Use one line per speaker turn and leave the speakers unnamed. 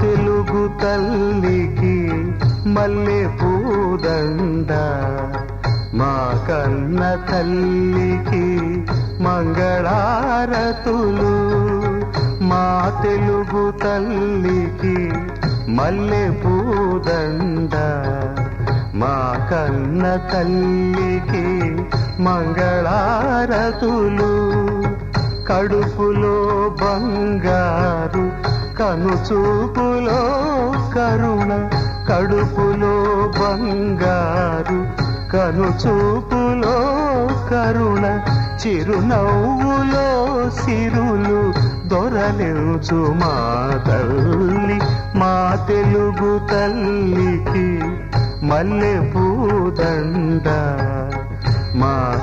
తెలుగు తల్లికి మల్లె పూదండ. మా కన్న తల్లికి మంగళారతులు. మా తెలుగు తల్లికి మల్లె పూదండ. మా కన్న తల్లికి మంగళారతులు. కడుపులో బంగారు కను చూపులో కరుణ కడుపులో బంగారు. కను చూపులో కరుణ చిరునవ్వులో సిరులు దొరలించు మా తల్లి మా తెలుగు తల్లికి మల్లె పూదండ